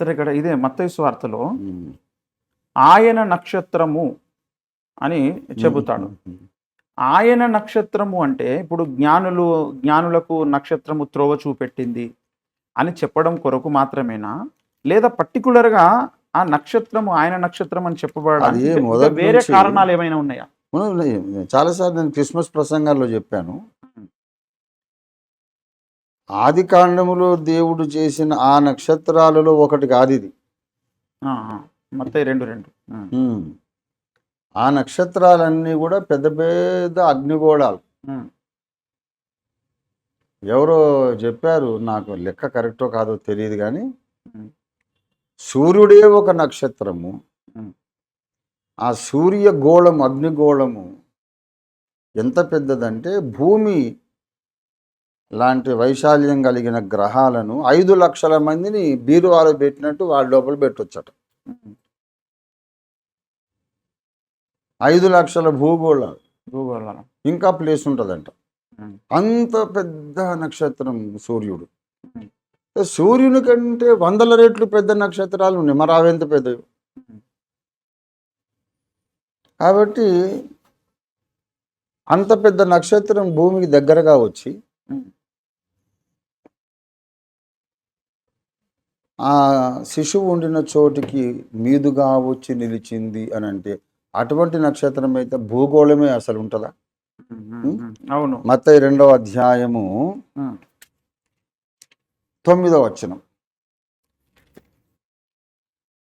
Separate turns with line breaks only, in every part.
సరే ఇక్కడ ఇదే మత్తయి వార్తలో. ఆయన నక్షత్రము అని చెబుతాడు. ఆయన నక్షత్రము అంటే ఇప్పుడు జ్ఞానులు జ్ఞానులకు నక్షత్రము త్రోవ చూపెట్టింది అని చెప్పడం కొరకు మాత్రమేనా? లేదా పర్టికులర్గా ఆ నక్షత్రము ఆయన నక్షత్రం అని
మొదటి
వేరే కారణాలు ఏమైనా ఉన్నాయా?
ఉన్నాయి. చాలాసార్లు నేను క్రిస్మస్ ప్రసంగాల్లో చెప్పాను. ఆది కాండములో దేవుడు చేసిన ఆ నక్షత్రాలలో ఒకటి కాదు ఇది
రెండు రెండు.
ఆ. నక్షత్రాలన్నీ కూడా పెద్ద పెద్ద అగ్నిగోళాలు. ఎవరో చెప్పారు నాకు లెక్క కరెక్టో కాదో తెలియదు కానీ సూర్యుడే ఒక నక్షత్రము. ఆ. సూర్య గోళం అగ్నిగోళము ఎంత పెద్దదంటే భూమి లాంటి వైశాల్యం కలిగిన గ్రహాలను ఐదు లక్షల మందిని బీరువాలో పెట్టినట్టు వాళ్ళ లోపల పెట్టొచ్చట. ఐదు లక్షల భూగోళాలు.
భూగోళం
ఇంకా ప్లేస్ ఉంటుందంట. అంత పెద్ద నక్షత్రం సూర్యుడు. సూర్యుని కంటే వందల రెట్లు పెద్ద నక్షత్రాలు ఉన్నాయి. మరి అవెంత పెద్దవి. కాబట్టి అంత పెద్ద నక్షత్రం భూమికి దగ్గరగా వచ్చి ఆ శిశువు ఉండిన చోటికి మీదుగా వచ్చి నిలిచింది అని అంటే అటువంటి నక్షత్రం అయితే భూగోళమే అసలు ఉంటుందా.
అవును.
మత్తయి రెండవ అధ్యాయము తొమ్మిదవ వచనం.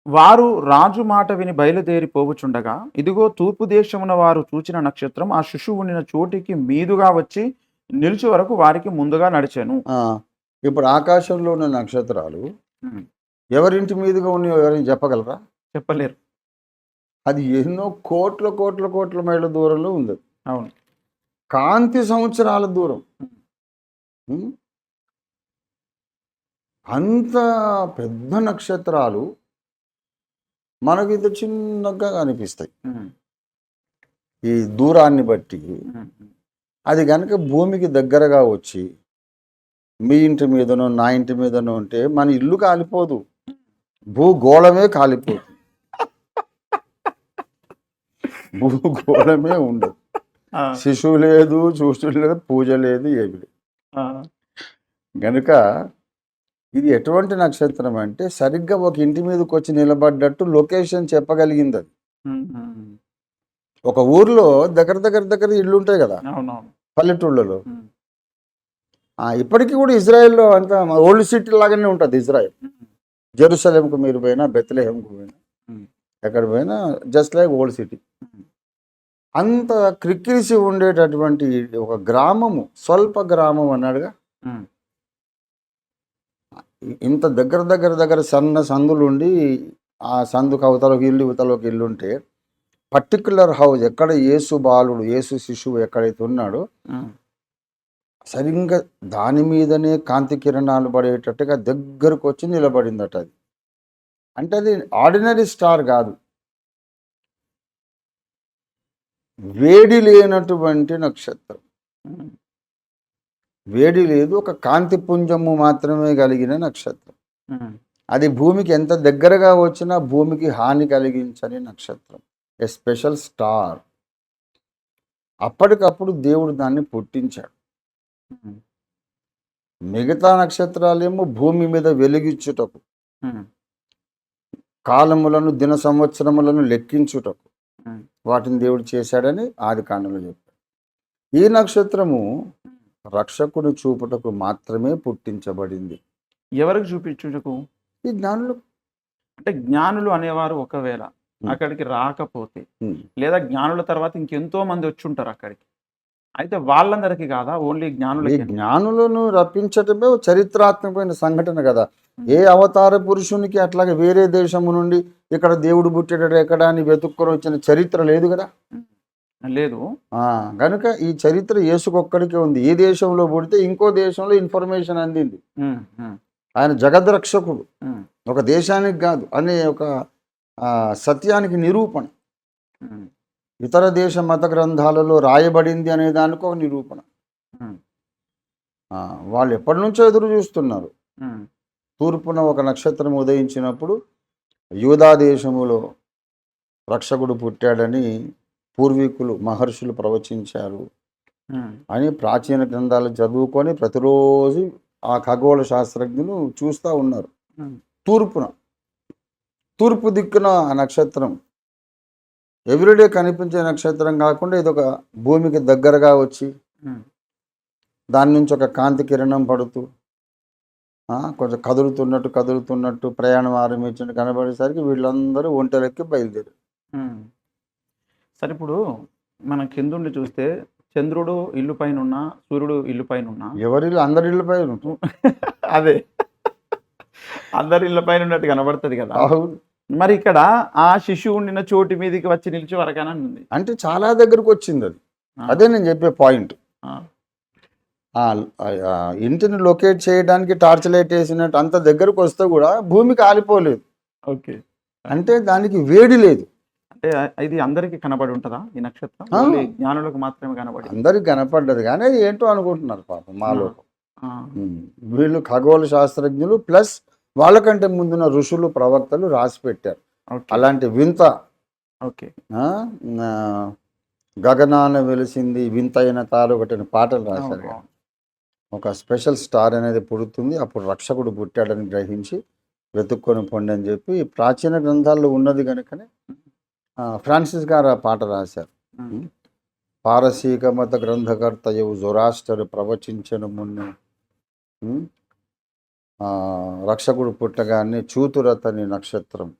వారు రాజు మాట విని బయలుదేరి పోవుచుండగా ఇదిగో తూర్పు దేశమున వారు చూచిన నక్షత్రం ఆ శిశువు ఉండిన చోటికి మీదుగా వచ్చి నిలిచి వరకు వారికి ముందుగా నడిచాను.
ఇప్పుడు ఆకాశంలో ఉన్న నక్షత్రాలు ఎవరింటి మీదుగా ఉన్నాయో ఎవరైనా చెప్పగలరా?
చెప్పలేరు.
అది ఎన్నో కోట్ల కోట్ల కోట్ల మైళ్ళ దూరంలో ఉంది.
అవును.
కాంతి సంవత్సరాల దూరం? అంత పెద్ద నక్షత్రాలు మనకి ఇంత చిన్నగా కనిపిస్తాయి ఈ దూరాన్ని బట్టి అది కనుక భూమికి దగ్గరగా వచ్చి మీ ఇంటి మీదనో నా ఇంటి మీదనో ఉంటే మన ఇల్లు కాలిపోదు. భూగోళమే కాలిపోదు. భూగోళమే ఉండదు. శిశువు లేదు చూసుడు లేదు పూజ లేదు ఏమి లేదు. గనుక ఇది ఎటువంటి నక్షత్రం అంటే సరిగ్గా ఒక ఇంటి మీదకి వచ్చి నిలబడ్డట్టు లొకేషన్ చెప్పగలిగింది అది. ఒక ఊర్లో దగ్గర దగ్గర దగ్గర ఇల్లు ఉంటాయి కదా పల్లెటూళ్ళలో. ఇప్పటికీ కూడా ఇజ్రాయెల్లో అంతా ఓల్డ్ సిటీ లాగానే ఉంటుంది ఇజ్రాయెల్. జెరూసలేంకు మీరు పోయినా బెత్లేహెంకు పోయినా ఎక్కడ పోయినా జస్ట్ లైక్ ఓల్డ్ సిటీ అంత క్రిక్కిరిసి ఉండేటటువంటి ఒక గ్రామము స్వల్ప గ్రామం అన్నాడుగా. ఇంత దగ్గర దగ్గర దగ్గర సన్న సందులు ఉండి ఆ సందుకు అవతలకు ఇల్లు ఇవతలకు ఒక ఇల్లు ఉంటే పర్టికులర్ హౌస్ ఎక్కడ యేసు బాలుడు యేసు శిశువు ఎక్కడైతే ఉన్నాడో సరిగ్గా దాని మీదనే కాంతి కిరణాలు పడేటట్టుగా దగ్గరకు వచ్చి నిలబడిందట అది. అంటే అది ఆర్డినరీ స్టార్ కాదు. వేడి లేనటువంటి నక్షత్రం. వేడి లేదు ఒక కాంతి పుంజము మాత్రమే కలిగిన నక్షత్రం. అది భూమికి ఎంత దగ్గరగా వచ్చినా భూమికి హాని కలిగించని నక్షత్రం. A special star. అప్పటికప్పుడు దేవుడు దాన్ని పుట్టించాడు. మిగతా నక్షత్రాలేమో భూమి మీద వెలిగించుటకు కాలములను దిన సంవత్సరములను లెక్కించుటకు. వాటిని దేవుడు చేశాడని ఆది కాండంలో చెప్పాడు. ఈ నక్షత్రము రక్షకుని చూపుటకు మాత్రమే పుట్టించబడింది.
ఎవరికి చూపించుటకు?
ఈ జ్ఞానులు
అంటే జ్ఞానులు అనేవారు ఒకవేళ అక్కడికి రాకపోతే. లేదా జ్ఞానుల తర్వాత ఇంకెంతో మంది వచ్చి ఉంటారు అక్కడికి. అయితే వాళ్ళందరికీ కాదా? ఓన్లీ
ఈ
జ్ఞానులకి
జ్ఞానులను రప్పించటమే చరిత్రాత్మకమైన సంఘటన కదా. ఏ అవతార పురుషునికి అట్లాగే వేరే దేశము నుండి ఇక్కడ దేవుడు పుట్టేటడు ఎక్కడ అని వెతుక్కొని వచ్చిన చరిత్ర లేదు కదా?
లేదు.
గనుక ఈ చరిత్ర యేసుకొక్కడికే ఉంది. ఏ దేశంలో పుడితే ఇంకో దేశంలో ఇన్ఫర్మేషన్ అందింది. ఆయన జగద్రక్షకుడు. ఒక దేశానికి కాదు అనే ఒక సత్యానికి నిరూపణ. ఇతర దేశ మత గ్రంథాలలో రాయబడింది అనే దానికి ఒక నిరూపణ. వాళ్ళు ఎప్పటి నుంచో ఎదురు చూస్తున్నారు. తూర్పున ఒక నక్షత్రం ఉదయించినప్పుడు యూదా దేశములో రక్షకుడు పుట్టాడని పూర్వీకులు మహర్షులు ప్రవచించారు. అని ప్రాచీన గ్రంథాలు చదువుకొని ప్రతిరోజు ఆ ఖగోళ శాస్త్రజ్ఞులు చూస్తూ ఉన్నారు. తూర్పున తూర్పు దిక్కున ఆ నక్షత్రం ఎవ్రీడే కనిపించే నక్షత్రం కాకుండా ఇది ఒక భూమికి దగ్గరగా వచ్చి దాని నుంచి ఒక కాంతి కిరణం పడుతూ కొంచెం కదులుతున్నట్టు కదులుతున్నట్టు ప్రయాణం ఆరంభించినట్టు కనబడేసరికి వీళ్ళందరూ ఒంటెలెక్కి బయలుదేరు.
సరే ఇప్పుడు మనం కిందుండి చూస్తే చంద్రుడు ఇల్లు పైన ఉన్నా సూర్యుడు ఇల్లు పైన ఉన్నా.
ఎవరిల్లు అందరి ఇళ్ళపై ఉంటుంది.
అదే. అందరి ఇళ్ళ పైన ఉన్నట్టు కనబడుతుంది కదా.
అవును.
మరి ఇక్కడ ఆ శిశువు ఉండిన చోటు మీదకి వచ్చి నిలిచి వరకనే ఉంది
అంటే చాలా దగ్గరకు వచ్చింది అది. అదే నేను చెప్పే పాయింట్ ఇంటిని లొకేట్ చేయడానికి టార్చ్ లైట్ వేసినట్టు అంత దగ్గరకు వస్తే కూడా భూమికి ఆలిపోలేదు.
ఓకే.
అంటే దానికి వేడి లేదు.
అంటే ఇది అందరికి కనబడి ఉంటుందా ఈ నక్షత్రం? జ్ఞానులకు మాత్రమే కనబడి.
అందరికి కనపడ్డది. కానీ అది ఏంటో అనుకుంటున్నారు పాపం మాలో. వీళ్ళు ఖగోళ శాస్త్రజ్ఞులు ప్లస్ వాళ్ళకంటే ముందున్న ఋషులు ప్రవక్తలు రాసి పెట్టారు. అలాంటి వింత.
ఓకే.
గగనాన వెలిసింది వింతైన తారు ఒకటి పాటలు రాశారు. ఒక స్పెషల్ స్టార్ అనేది పుడుతుంది. అప్పుడు రక్షకుడు పుట్టాడని గ్రహించి వెతుక్కొని పొండి అని చెప్పి ప్రాచీన గ్రంథాల్లో ఉన్నది కనుకనే ఫ్రాన్సిస్ గారు ఆ పాట రాశారు. పారసీక మత గ్రంథకర్తయు జొరాస్టర్ ప్రవచించను మున్ను రక్షకుడు పుట్టగానే చూతురతని నక్షత్రం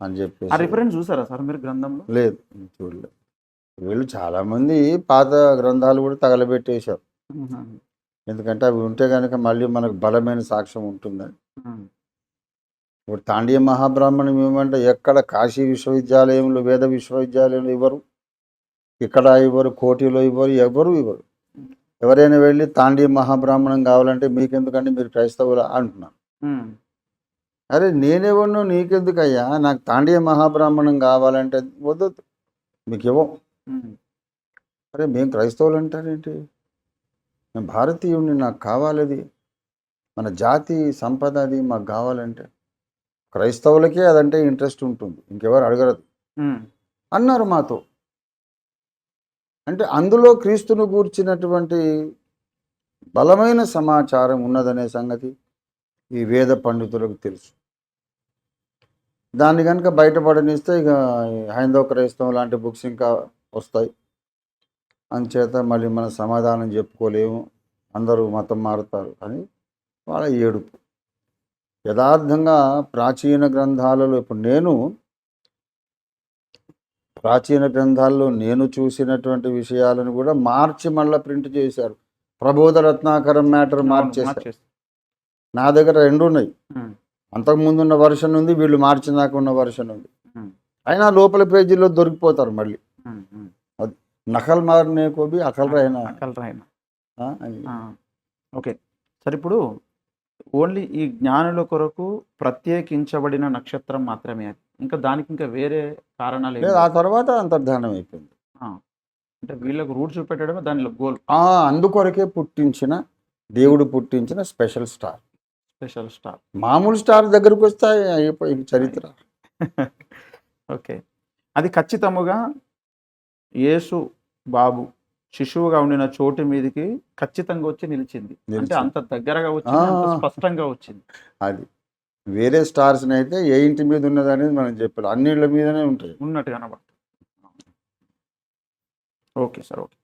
అని
ఆ
చెప్పేసి
రిఫరెన్స్ చూసారా సార్ మీరు గ్రంథంలో?
లేదు చూడలేదు. వీళ్ళు చాలామంది పాత గ్రంథాలు కూడా తగలబెట్టేశారు. ఎందుకంటే అవి ఉంటే కనుక మళ్ళీ మనకు బలమైన సాక్ష్యం ఉంటుందని. ఇప్పుడు తాండీయ మహాబ్రాహ్మణం ఏమంటే ఎక్కడ కాశీ విశ్వవిద్యాలయంలో వేద విశ్వవిద్యాలయంలో ఇవ్వరు ఇక్కడ ఇవ్వరు కోటిలో ఇవ్వరు ఎవరు ఇవ్వరు ఎవరైనా వెళ్ళి తాండీయ మహాబ్రాహ్మణం కావాలంటే మీకెందుకంటే మీరు క్రైస్తవులు అంటున్నారు
ఉమ్,
అరే నేనెవరినో నీకెందుకయ్యా? నాకు తాండీయ మహాబ్రాహ్మణం కావాలంటే వద్దు మీకు ఇవ్వం అరే మేము క్రైస్తవులు అంటారేంటి నేను భారతీయుడిని నాకు కావాలది. మన జాతి సంపద అది మాకు కావాలంటే. క్రైస్తవులకే అదంటే ఇంట్రెస్ట్ ఉంటుంది. ఇంకెవరు అడగరదు. అన్నారు మాతో. అంటే అందులో క్రీస్తును గూర్చినటువంటి బలమైన సమాచారం ఉన్నదనే సంగతి ఈ వేద పండితులకు తెలుసు. దాన్ని కనుక బయటపడనిస్తే ఇక హైందవ క్రైస్తవం లాంటి బుక్స్ ఇంకా వస్తాయి. అంచేత మళ్ళీ మనం సమాధానం చెప్పుకోలేము. అందరూ మతం మారుతారు అని వాళ్ళ ఏడుపు. యథార్థంగా ప్రాచీన గ్రంథాలలో ఇప్పుడు నేను ప్రాచీన గ్రంథాల్లో నేను చూసినటువంటి విషయాలను కూడా మార్చి మళ్ళీ ప్రింట్ చేశారు. ప్రబోధ రత్నాకరం మ్యాటర్ మార్చేశారు.
మార్చేస్తారు.
నా దగ్గర రెండు ఉన్నాయి. అంతకుముందు ఉన్న వర్షన్ ఉంది వీళ్ళు మార్చినాక ఉన్న వర్షన్ ఉంది. అయినా లోపల పేజీలో దొరికిపోతారు మళ్ళీ.
ఉమ్.
నకల్ మారనే కోబి అకల్ రైనా.
ఓకే. సరే ఇప్పుడు ఓన్లీ ఈ జ్ఞానుల కొరకు ప్రత్యేకించబడిన నక్షత్రం మాత్రమే అది. ఇంకా దానికి ఇంకా వేరే కారణాలు
లేదు ఆ. తర్వాత అంతర్ధానం అయిపోయింది.
అంటే వీళ్ళకు రూట్ చూపెట్టడమే దానిలో గోల్.
అందుకొరకే పుట్టించిన దేవుడు పుట్టించిన స్పెషల్ స్టార్.
Special star.
మామూలు స్టార్ దగ్గరకు వస్తే అయిపోయింది చరిత్ర.
ఓకే. అది ఖచ్చితముగా యేసు బాబు శిశువుగా ఉండిన చోటు మీదకి ఖచ్చితంగా వచ్చి నిలిచింది. అంటే. అంత దగ్గరగా వచ్చింది అంత. స్పష్టంగా వచ్చింది.
అది. వేరే స్టార్స్ అయితే ఏ ఇంటి మీద ఉన్నది అనేది మనం చెప్పాలి. అన్నిళ్ళ మీదనే ఉంటాయి.
ఉన్నట్టు కనబడుతుంది. Okay sir okay.